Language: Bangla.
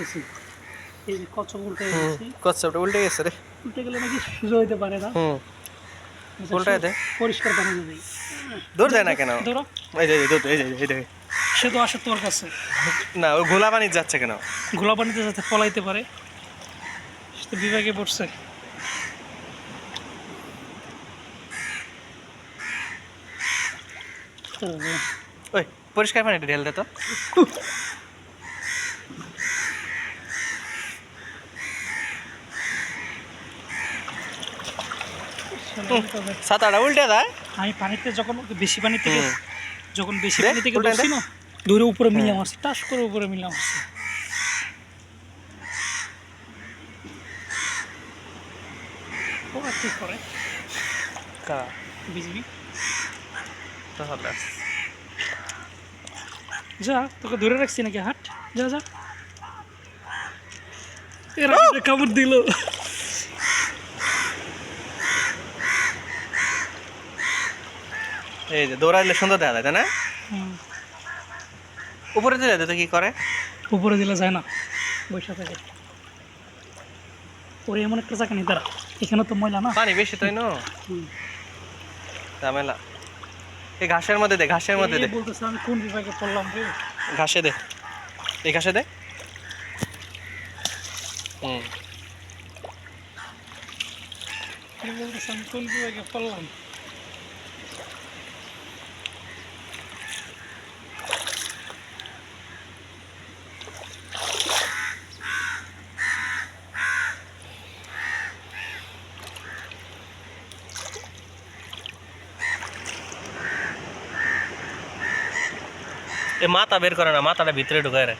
করতেছি এই যে কচ্ছপ উল্টে হুম কচ্ছপটা উল্টে গেছে রে। উল্টে গেলে নাকি সোজা হইতে পারে না। হুম আচ্ছা, উল্টায় দে। পরিষ্কার পানি দেবে দৌড় যায় না কেন? ধরো। এই যে এই এই যে এই দেখে সে তো আসে তোর কাছে। না ওই ঘোলা পানি যাচ্ছে কেন? গোলা পানিতে যাতে পলাইতে পারে। সে তো বিভাগে পড়ছে। ওই পরিষ্কার পানিটা ঢেল দে তো। সাঁতারটা উল্টে দেয় আমি পানিতে যখন বেশি পানি থেকে যখন বেশি পানি থেকে উল্টায় না দূরে উপরে মিলে মারছে টাস করে উপরে মিলে মারছে ওরা করে? কা? বিজবি তাহলে যা তোকে ধরে রাখছি নাকি হাট? যা যা। এরা কামড় দিল। এই যে দৌড়াইলে সুন্দর দেখা যায় তাই না? উপরে দিলে তো কি করে? উপরে দিলে যায় না বৈশা থাকে ওরে এমন একটা চাকা নেই তারা এখানে তো ময়লা না। পানি বেশি তাই না? ঝামেলা। এই ঘাসের মধ্যে দে ঘাসের মধ্যে দে। বলতেছে আমি কোন বিভাগে পড়লাম রে? ঘাসে দে। এই ঘাসে দে। হুম। এই বলতেছে আমি কোন বিভাগে পড়লাম? এ মাথা বের করে না মাথাটা ভিতরে ঢুকায় রে